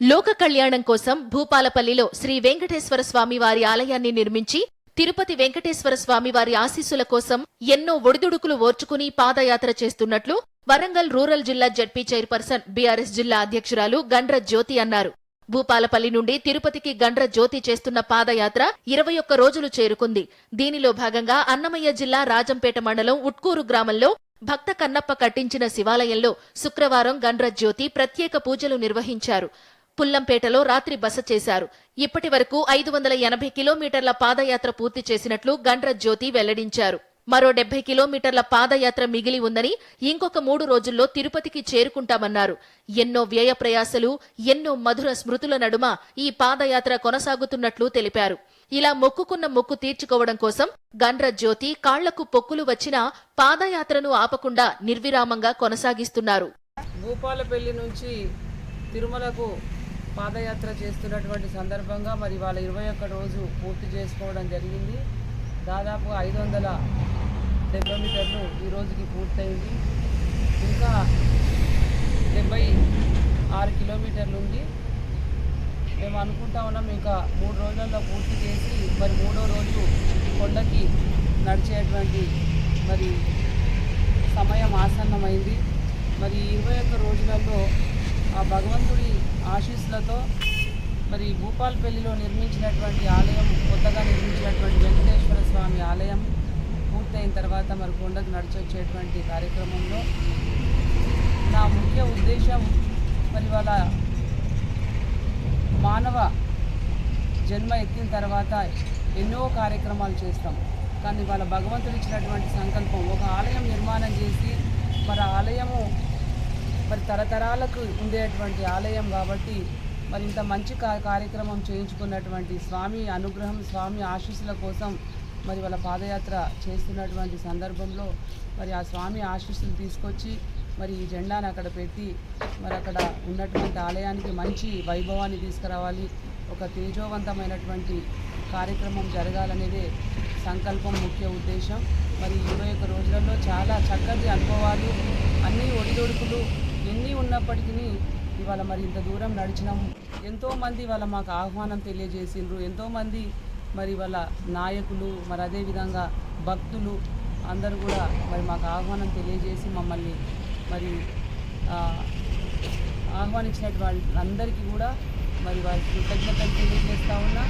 లోక కళ్యాణం కోసం భూపాలపల్లిలో శ్రీ వెంకటేశ్వర స్వామి వారి ఆలయాన్ని నిర్మించి తిరుపతి వెంకటేశ్వర స్వామి వారి ఆశీస్సుల కోసం ఎన్నో ఒడిదుడుకులు ఓర్చుకుని పాదయాత్ర చేస్తున్నట్లు వరంగల్ రూరల్ జిల్లా జడ్పీ చైర్పర్సన్ బీఆర్ఎస్ జిల్లా అధ్యక్షురాలు గండ్ర జ్యోతి అన్నారు. భూపాలపల్లి నుండి తిరుపతికి గండ్ర జ్యోతి చేస్తున్న పాదయాత్ర ఇరవై ఒక్క రోజులు చేరుకుంది. దీనిలో భాగంగా అన్నమయ్య జిల్లా రాజంపేట మండలం ఉట్కూరు గ్రామంలో భక్త కన్నప్ప కట్టించిన శివాలయంలో శుక్రవారం గండ్ర జ్యోతి ప్రత్యేక పూజలు నిర్వహించారు. పుల్లంపేటలో రాత్రి బస చేశారు. ఇప్పటి వరకు ఐదు వందల ఎనభై కిలోమీటర్ల పాదయాత్ర పూర్తి చేసినట్లు గండ్ర జ్యోతి వెల్లడించారు. మరో డెబ్బై కిలోమీటర్ల పాదయాత్ర మిగిలి ఉందని ఇంకొక మూడు రోజుల్లో తిరుపతికి చేరుకుంటామన్నారు. ఎన్నో వ్యయ ప్రయాసలు ఎన్నో మధుర స్మృతుల నడుమ ఈ పాదయాత్ర కొనసాగుతున్నట్లు తెలిపారు. ఇలా మొక్కుకున్న మొక్కు తీర్చుకోవడం కోసం గండ్ర జ్యోతి కాళ్ళకు పొక్కులు వచ్చినా పాదయాత్రను ఆపకుండా నిర్విరామంగా కొనసాగిస్తున్నారు. భూపాలపల్లి నుంచి తిరుమలకు పాదయాత్ర చేస్తున్నటువంటి సందర్భంగా మరి వాళ్ళ ఇరవై ఒక్క రోజు పూర్తి చేసుకోవడం జరిగింది. దాదాపు ఐదు వందల కిలోమీటర్లు ఈ రోజుకి పూర్తయింది. ఇంకా డెబ్బై ఆరు కిలోమీటర్లు ఉంది. మేము అనుకుంటా ఉన్నాం ఇంకా మూడు రోజుల్లో పూర్తి చేసి మరి మూడో రోజు కొండకి నడిచేటువంటి మరి సమయం ఆసన్నమైంది. మరి ఇరవై ఒక్క రోజులలో ఆ భగవంతుడి ఆశీస్సులతో మరి భూపాల్పల్లిలో నిర్మించినటువంటి ఆలయం కొత్తగా నిర్మించినటువంటి వెంకటేశ్వర స్వామి ఆలయం పూర్తయిన తర్వాత మరి కొండకు నడిచొచ్చేటువంటి కార్యక్రమంలో నా ముఖ్య ఉద్దేశం మరి వాళ్ళ మానవ జన్మ ఎత్తిన తర్వాత ఎన్నో కార్యక్రమాలు చేస్తాం. కానీ వాళ్ళ భగవంతుడు ఇచ్చినటువంటి సంకల్పం ఒక ఆలయం నిర్మాణం చేసి మరి ఆలయము మరి తరతరాలకు ఉండేటువంటి ఆలయం కాబట్టి మరి ఇంత మంచి కార్యక్రమం చేయించుకున్నటువంటి స్వామి అనుగ్రహం స్వామి ఆశీస్సుల కోసం మరి వాళ్ళ పాదయాత్ర చేస్తున్నటువంటి సందర్భంలో మరి ఆ స్వామి ఆశీస్సులు తీసుకొచ్చి మరి ఈ జెండాను అక్కడ పెట్టి మరి అక్కడ ఉన్నటువంటి ఆలయానికి మంచి వైభవాన్ని తీసుకురావాలి. ఒక తేజోవంతమైనటువంటి కార్యక్రమం జరగాలనేదే సంకల్పం ముఖ్య ఉద్దేశం. మరి ఇరవై ఒక్క రోజులలో చాలా చక్కటి అనుభవాలు అన్ని ఒడిదొడుకులు ఎన్ని ఉన్నప్పటికీ ఇవాళ మరి ఇంత దూరం నడిచినాం. ఎంతోమంది వాళ్ళ మాకు ఆహ్వానం తెలియజేసిండ్రు. ఎంతోమంది మరి వాళ్ళ నాయకులు మరి అదేవిధంగా భక్తులు అందరూ కూడా మరి మాకు ఆహ్వానం తెలియజేసి మమ్మల్ని మరి ఆహ్వానించినటువంటి అందరికీ కూడా మరి వారికి కృతజ్ఞతలు తెలియజేస్తా ఉన్నా.